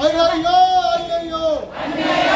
아이고 아이고 아이고. 아이고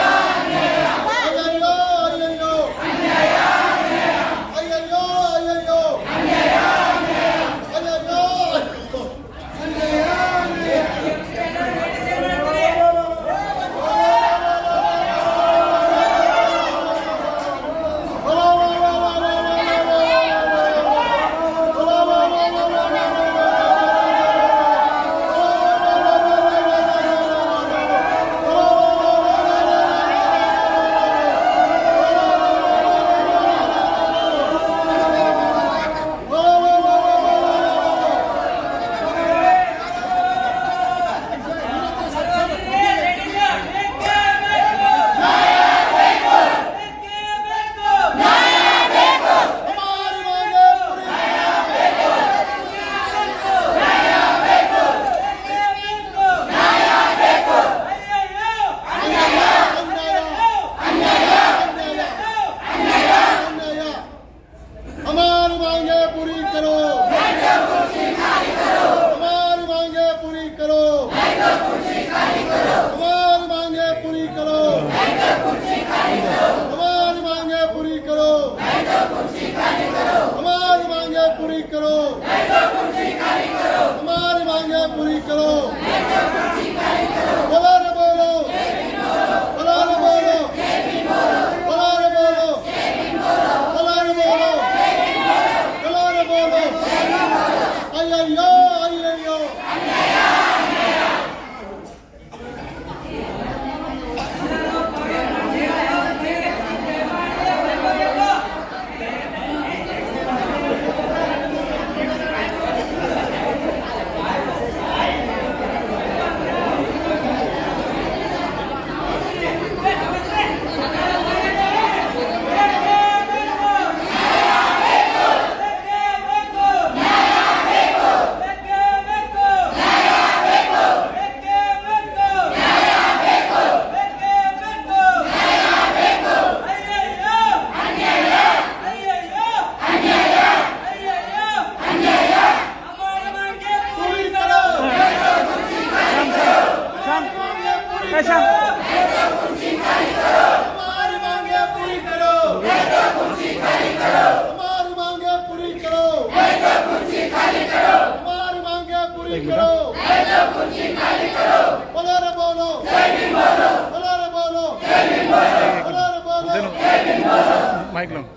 மைக்லாம்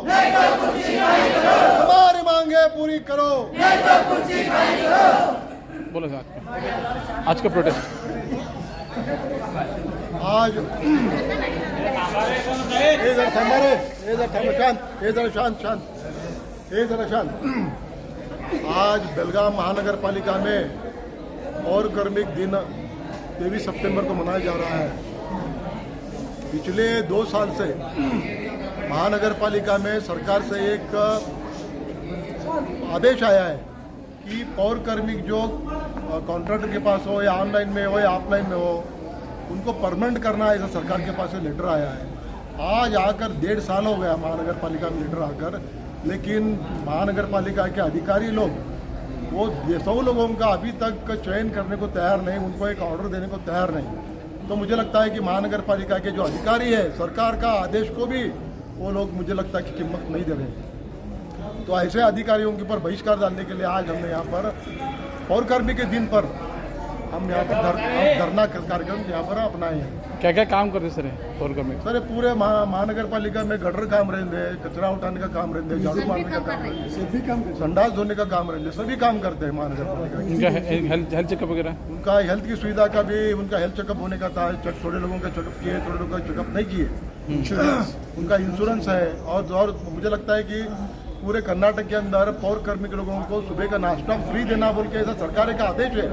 पूरी करो हमारी मांगे पूरी करो। बोलो सर। आज का प्रोटेस्ट आज ये जरा रे ये जरा शांत। ये जरा शांत शांत। ये जरा शांत। आज बेलगाम महानगर पालिका में और कार्मिक दिन तेईस सितंबर को मनाया जा रहा है। पिछले दो साल से महानगर पालिका में सरकार से एक आदेश आया है कि पौर कार्मिक जो कॉन्ट्रैक्टर के पास हो या ऑनलाइन में हो या ऑफलाइन में हो, उनको परमानेंट करना है, ऐसा सरकार के पास से लेटर आया है। आज आकर डेढ़ साल हो गया महानगर पालिका में लेटर आकर, लेकिन महानगर पालिका के अधिकारी लोग, वो सौ लोगों का अभी तक चयन करने को तैयार नहीं, उनको एक ऑर्डर देने को तैयार नहीं। तो मुझे लगता है कि महानगर पालिका के जो अधिकारी है, सरकार का आदेश को भी वो लोग मुझे लगता है कि कीमत नहीं दे रहे तो ऐसे अधिकारियों के ऊपर बहिष्कार डालने के लिए आज हमने यहाँ पर पौर कर्मी के दिन पर हम यहाँ पर धर, धरना कार्यक्रम यहाँ पर अपनाए हैं। क्या क्या काम करते सर फोर में? सर पूरे महा- महानगर पालिका में गटर काम रहेंगे कचरा उठाने का काम रहेंगे झाड़ू मारने का काम रहेंगे सभी काम संडास धोने का काम रहेंगे सभी काम करते हैं महानगर पालिका हेल्थ चेकअप वगैरह? उनका हेल्थ की सुविधा का भी उनका हेल्थ चेकअप होने का था थोड़े लोगों का चेकअप किए थोड़े लोगों का चेकअप नहीं किए। उनका इंश्योरेंस है और मुझे लगता है कि पूरे कर्नाटक के अंदर पौर कर्मी के लोगों को सुबह का नाश्ता फ्री देना बोल के ऐसा सरकार का आदेश है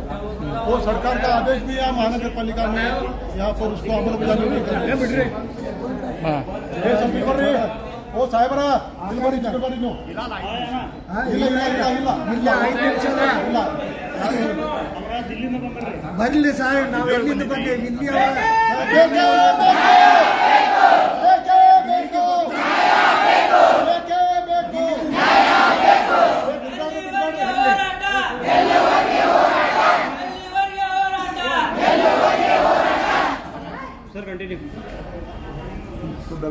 वो सरकार का आदेश भी है महानगर पालिका में यहाँ पर उसको अमल बजाने नहीं कर रहे ಹಾಂ ಏ ಸ್ವಲ್ಪ ಈ ಬರ್ರಿ ಓ ಸಾಹೇಬರ ಇಲ್ಲಿ ಬರ್ರಿ ಇಲ್ಲಿ ಬರ್ರಿ ನೀವು ಇಲ್ಲ ಇಲ್ಲ ಇಲ್ಲ ಇಲ್ಲ ಇಲ್ಲ ಐದು ನಿಮಿಷ ಇಲ್ಲ ಬರ್ಲಿ ಸಾಹೇಬ್ ನಾವು ಎಲ್ಲಿಂದ ಬಂದೇವೆ ಇಲ್ಲಿ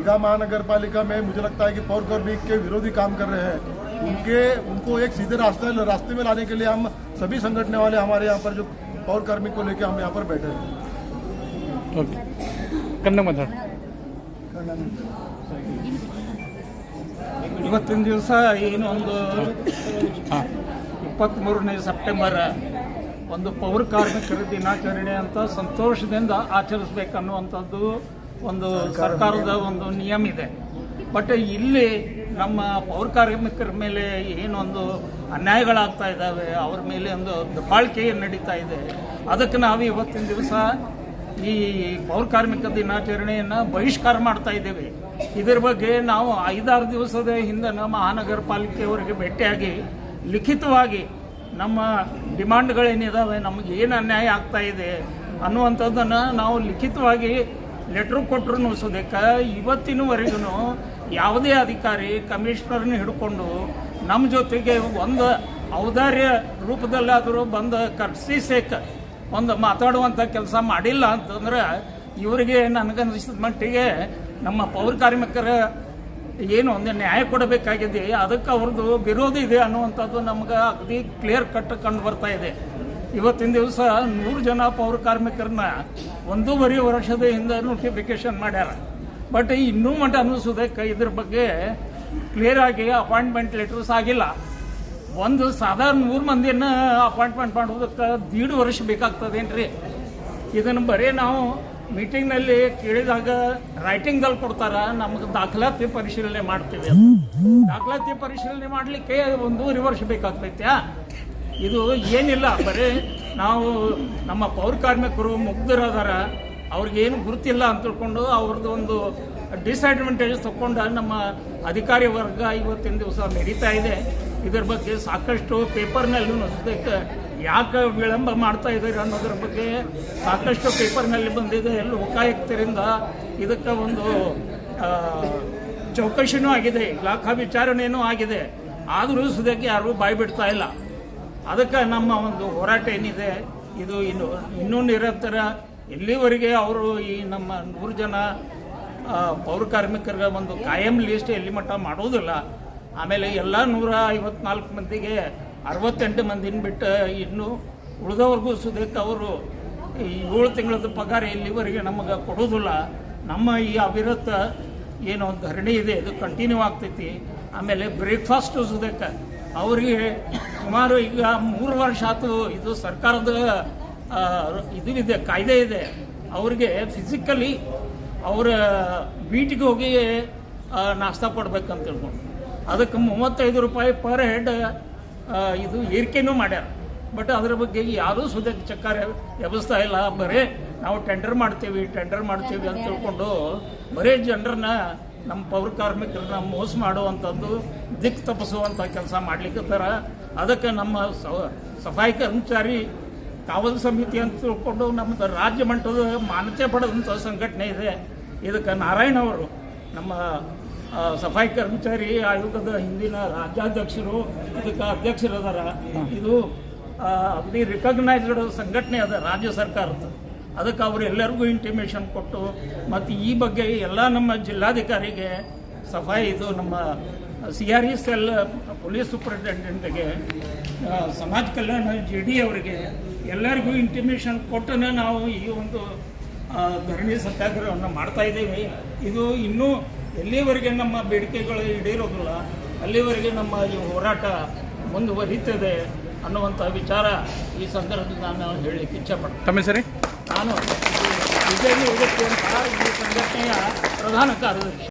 तो बेलगाम महानगर पालिका में मुझे लगता है कि पौर कार्मिक के विरोधी काम कर रहे हैं उनके उनको एक सीधे रास्ते रास्ते में लाने के लिए हम सभी संगठन वाले हमारे यहाँ पर जो पौर कार्मिक को लेकर हम यहाँ पर बैठे हैं ಓಕೆ ಕನ್ನಡ ಮಾತಾಡಿ ಇವತ್ತಿನ ದಿವಸ ಏನು ಒಂದು ಹಾಂ ಇಪ್ಪತ್ತ್ಮೂರನೇ ಸೆಪ್ಟೆಂಬರ್ ಒಂದು ಪೌರ ಕಾರ್ಮಿಕರ ದಿನಾಚರಣೆ ಅಂತ ಸಂತೋಷದಿಂದ ಆಚರಿಸ್ಬೇಕನ್ನುವಂಥದ್ದು ಒಂದು ಸರ್ಕಾರದ ಒಂದು ನಿಯಮ ಇದೆ. ಬಟ್ ಇಲ್ಲಿ ನಮ್ಮ ಪೌರ ಕಾರ್ಮಿಕರ ಮೇಲೆ ಏನೊಂದು ಅನ್ಯಾಯಗಳಾಗ್ತಾ ಇದ್ದಾವೆ, ಅವ್ರ ಮೇಲೆ ಒಂದು ದಬ್ಬಾಳಿಕೆ ನಡೀತಾ ಇದೆ. ಅದಕ್ಕೆ ನಾವು ಇವತ್ತಿನ ದಿವಸ ಈ ಪೌರ ಕಾರ್ಮಿಕ ದಿನಾಚರಣೆಯನ್ನು ಬಹಿಷ್ಕಾರ ಮಾಡ್ತಾ ಇದ್ದೇವೆ. ಇದರ ಬಗ್ಗೆ ನಾವು ಐದಾರು ದಿವಸದ ಹಿಂದೆ ನಮ್ಮ ಮಹಾನಗರ ಪಾಲಿಕೆಯವರಿಗೆ ಭೇಟಿಯಾಗಿ ಲಿಖಿತವಾಗಿ ನಮ್ಮ ಡಿಮಾಂಡ್ಗಳೇನಿದ್ದಾವೆ ನಮಗೆ ಏನು ಅನ್ಯಾಯ ಆಗ್ತಾ ಇದೆ ಅನ್ನುವಂಥದ್ದನ್ನು ನಾವು ಲಿಖಿತವಾಗಿ ಲೆಟ್ರ್ ಕೊಟ್ಟರು ಸದ್ಯಕ್ಕೆ ಇವತ್ತಿನವರೆಗೂ ಯಾವುದೇ ಅಧಿಕಾರಿ ಕಮಿಷನರ್ನ ಹಿಡ್ಕೊಂಡು ನಮ್ಮ ಜೊತೆಗೆ ಒಂದು ಔದಾರ್ಯ ರೂಪದಲ್ಲಾದರೂ ಬಂದು ಕರ್ಸಿ ಸೇಕ, ಒಂದು ಮಾತಾಡುವಂಥ ಕೆಲಸ ಮಾಡಿಲ್ಲ ಅಂತಂದ್ರೆ ಇವರಿಗೆ ನನಗನ್ನಿಸಿದ ಮಟ್ಟಿಗೆ ನಮ್ಮ ಪೌರ ಕಾರ್ಮಿಕರ ಏನು ಒಂದು ನ್ಯಾಯ ಕೊಡಬೇಕಾಗಿದೆ, ಅದಕ್ಕೆ ಅವ್ರದ್ದು ವಿರೋಧ ಇದೆ ಅನ್ನುವಂಥದ್ದು ನಮ್ಗೆ ಅಗದಿ ಕ್ಲಿಯರ್ ಕಟ್ ಕಂಡು ಬರ್ತಾ ಇದೆ. ಇವತ್ತಿನ ದಿವಸ ನೂರು ಜನ ಪೌರ ಕಾರ್ಮಿಕರನ್ನ ಒಂದೂವರೆ ವರ್ಷದ ಹಿಂದೆ ನೋಟಿಫಿಕೇಶನ್ ಮಾಡ್ಯಾರ. ಬಟ್ ಇನ್ನೂ ಮಟ್ಟ ಅನ್ನಿಸೋದಕ್ಕೆ ಇದ್ರ ಬಗ್ಗೆ ಕ್ಲಿಯರ್ ಆಗಿ ಅಪಾಯಿಂಟ್ಮೆಂಟ್ ಲೆಟರ್ಸ್ ಆಗಿಲ್ಲ. ಒಂದು ಸಾಧಾರಣ ನೂರು ಮಂದಿನ ಅಪಾಯಿಂಟ್ಮೆಂಟ್ ಮಾಡೋದಕ್ಕೆ ದೀಡ್ ವರ್ಷ ಬೇಕಾಗ್ತದೇನ್ರಿ? ಇದನ್ನು ಬರೀ ನಾವು ಮೀಟಿಂಗ್ನಲ್ಲಿ ಕೇಳಿದಾಗ ರೈಟಿಂಗಲ್ಲಿ ಕೊಡ್ತಾರ. ನಮಗೆ ದಾಖಲಾತಿ ಪರಿಶೀಲನೆ ಮಾಡ್ತೀವಿ. ದಾಖಲಾತಿ ಪರಿಶೀಲನೆ ಮಾಡಲಿಕ್ಕೆ ಒಂದೂವರೆ ವರ್ಷ ಬೇಕಾಗ್ತೈತ್ಯಾ? ಇದು ಏನಿಲ್ಲ, ಬರೀ ನಾವು ನಮ್ಮ ಪೌರ ಕಾರ್ಮಿಕರು ಮುಗ್ಧರಾದಾರ, ಅವ್ರಿಗೇನು ಗುರುತಿಲ್ಲ ಅಂತ ತಿಳ್ಕೊಂಡು ಅವ್ರದ್ದು ಒಂದು ಡಿಸ್ಅಡ್ವಾಂಟೇಜ್ ತಗೊಂಡು ನಮ್ಮ ಅಧಿಕಾರಿ ವರ್ಗ ಇವತ್ತಿನ ದಿವಸ ನಡೀತಾ ಇದೆ. ಇದರ ಬಗ್ಗೆ ಸಾಕಷ್ಟು ಪೇಪರ್ನಲ್ಲೂ ಅದಕ್ಕೆ ಯಾಕೆ ವಿಳಂಬ ಮಾಡ್ತಾ ಇದ್ದಾರೆ ಅನ್ನೋದ್ರ ಬಗ್ಗೆ ಸಾಕಷ್ಟು ಪೇಪರ್ನಲ್ಲಿ ಬಂದಿದೆ. ಲೋಕಾಯುಕ್ತರಿಂದ ಇದಕ್ಕೆ ಒಂದು ಚೌಕಶಿನೂ ಆಗಿದೆ. ಇಲಾಖಾ ವಿಚಾರಣೆಯೂ ಆಗಿದೆ. ಆದರೂ ಸದ್ಯಕ್ಕೆ ಯಾರೂ ಬಾಯಿ ಬಿಡ್ತಾ ಇಲ್ಲ. ಅದಕ್ಕೆ ನಮ್ಮ ಒಂದು ಹೋರಾಟ ಏನಿದೆ, ಇದು ಇನ್ನು ಇನ್ನೂ ನಿರಂತರ. ಎಲ್ಲಿವರೆಗೆ ಅವರು ಈ ನಮ್ಮ ನೂರು ಜನ ಪೌರ ಕಾರ್ಮಿಕರ ಒಂದು ಕಾಯಂ ಲಿಸ್ಟ್ ಎಲ್ಲಿ ಮಟ್ಟ ಮಾಡೋದಿಲ್ಲ, ಆಮೇಲೆ ಎಲ್ಲ ನೂರ ಐವತ್ನಾಲ್ಕು ಮಂದಿಗೆ ಅರವತ್ತೆಂಟು ಮಂದಿನ ಬಿಟ್ಟು ಇನ್ನು ಉಳಿದವ್ರಿಗೂ ಸುದೇಕ ಅವರು ಈ ಏಳು ತಿಂಗಳದ ಪಗಾರ ಇಲ್ಲಿವರೆಗೆ ನಮಗೆ ಕೊಡೋದಿಲ್ಲ. ನಮ್ಮ ಈ ಅವಿರತ ಏನು ಧರಣಿ ಇದೆ, ಇದು ಕಂಟಿನ್ಯೂ ಆಗ್ತೈತಿ. ಆಮೇಲೆ ಬ್ರೇಕ್ಫಾಸ್ಟ್ ಸದ್ಯಕ್ಕೆ ಅವರಿಗೆ ಸುಮಾರು ಈಗ ಮೂರು ವರ್ಷ ಆಯ್ತು ಇದು ಸರ್ಕಾರದ ಇದು ಇದೆ ಕಾಯ್ದೆ ಇದೆ. ಅವ್ರಿಗೆ ಫಿಸಿಕಲಿ ಅವರ ಬೀಟಿಗೆ ಹೋಗಿ ನಾಷ್ಟ ಕೊಡ್ಬೇಕಂತ ತಿಳ್ಕೊಂಡು ಅದಕ್ಕೆ ಮೂವತ್ತೈದು ರೂಪಾಯಿ ಪರ್ ಹೆಡ್ ಇದು ಏರಿಕೆನೂ ಮಾಡ್ಯಾರ. ಬಟ್ ಅದ್ರ ಬಗ್ಗೆ ಯಾರೂ ಸುದಕ್ಕೆ ಚಕ್ಕಾರ ವ್ಯವಸ್ಥೆ ಇಲ್ಲ. ಬರೀ ನಾವು ಟೆಂಡರ್ ಮಾಡ್ತೀವಿ ಟೆಂಡರ್ ಮಾಡ್ತೀವಿ ಅಂತ ತಿಳ್ಕೊಂಡು ಬರೀ ಜನರನ್ನ ನಮ್ಮ ಪೌರ ಕಾರ್ಮಿಕರನ್ನ ಮೋಸ ಮಾಡುವಂಥದ್ದು ದಿಕ್ ತಪ್ಪಿಸುವಂಥ ಕೆಲಸ ಮಾಡ್ಲಿಕ್ಕತ್ತಾರ ಅದಕ್ಕೆ ನಮ್ಮ ಸಫಾಯಿ ಕರ್ಮಚಾರಿ ಕಾವಲು ಸಮಿತಿ ಅಂತ ತಿಳ್ಕೊಂಡು ನಮ್ಮದು ರಾಜ್ಯ ಮಟ್ಟದ ಮಾನ್ಯತೆ ಪಡೆದಂಥ ಸಂಘಟನೆ ಇದೆ. ಇದಕ್ಕೆ ನಾರಾಯಣ ಅವರು, ನಮ್ಮ ಸಫಾಯಿ ಕರ್ಮಚಾರಿ ಆಯೋಗದ ಹಿಂದಿನ ರಾಜ್ಯಾಧ್ಯಕ್ಷರು ಇದಕ್ಕೆ ಅಧ್ಯಕ್ಷರದಾರ. ಇದು ಅಗ್ನಿ ರಿಕಗ್ನೈಸ್ಡ್ ಸಂಘಟನೆ ಅದ, ರಾಜ್ಯ ಸರ್ಕಾರದ. ಅದಕ್ಕೆ ಅವರು ಎಲ್ಲರಿಗೂ ಇಂಟಿಮೇಷನ್ ಕೊಟ್ಟು, ಮತ್ತು ಈ ಬಗ್ಗೆ ಎಲ್ಲ ನಮ್ಮ ಜಿಲ್ಲಾಧಿಕಾರಿಗೆ ಸಫಾಯಿ ಇದು ನಮ್ಮ C R E cell police ಸೂಪರಿಂಟೆಂಡೆಂಟ್ಗೆ ಸಮಾಜ ಕಲ್ಯಾಣ ಜಿ ಡಿ ಅವರಿಗೆ ಎಲ್ಲರಿಗೂ ಇಂಟಿಮೇಷನ್ ಕೊಟ್ಟನೇ ನಾವು ಈ ಒಂದು ಧರಣಿ ಸತ್ಯಾಗ್ರಹವನ್ನು ಮಾಡ್ತಾ ಇದ್ದೀವಿ. ಇದು ಇನ್ನೂ ಎಲ್ಲಿವರೆಗೆ ನಮ್ಮ ಬೇಡಿಕೆಗಳು ಈಡೇರೋದಿಲ್ಲ, ಅಲ್ಲಿವರೆಗೆ ನಮ್ಮ ಈ ಹೋರಾಟ ಮುಂದುವರಿತದೆ ಅನ್ನುವಂಥ ವಿಚಾರ ಈ ಸಂದರ್ಭದಲ್ಲಿ ನಾನು ಹೇಳಲಿಕ್ಕೆ ಇಚ್ಛೆ ಮಾಡ್ತೀನಿ ನಾನು ಬಿಜೆಪಿ ಈ ಸಂಘಟನೆಯ ಪ್ರಧಾನ ಕಾರ್ಯದರ್ಶಿ.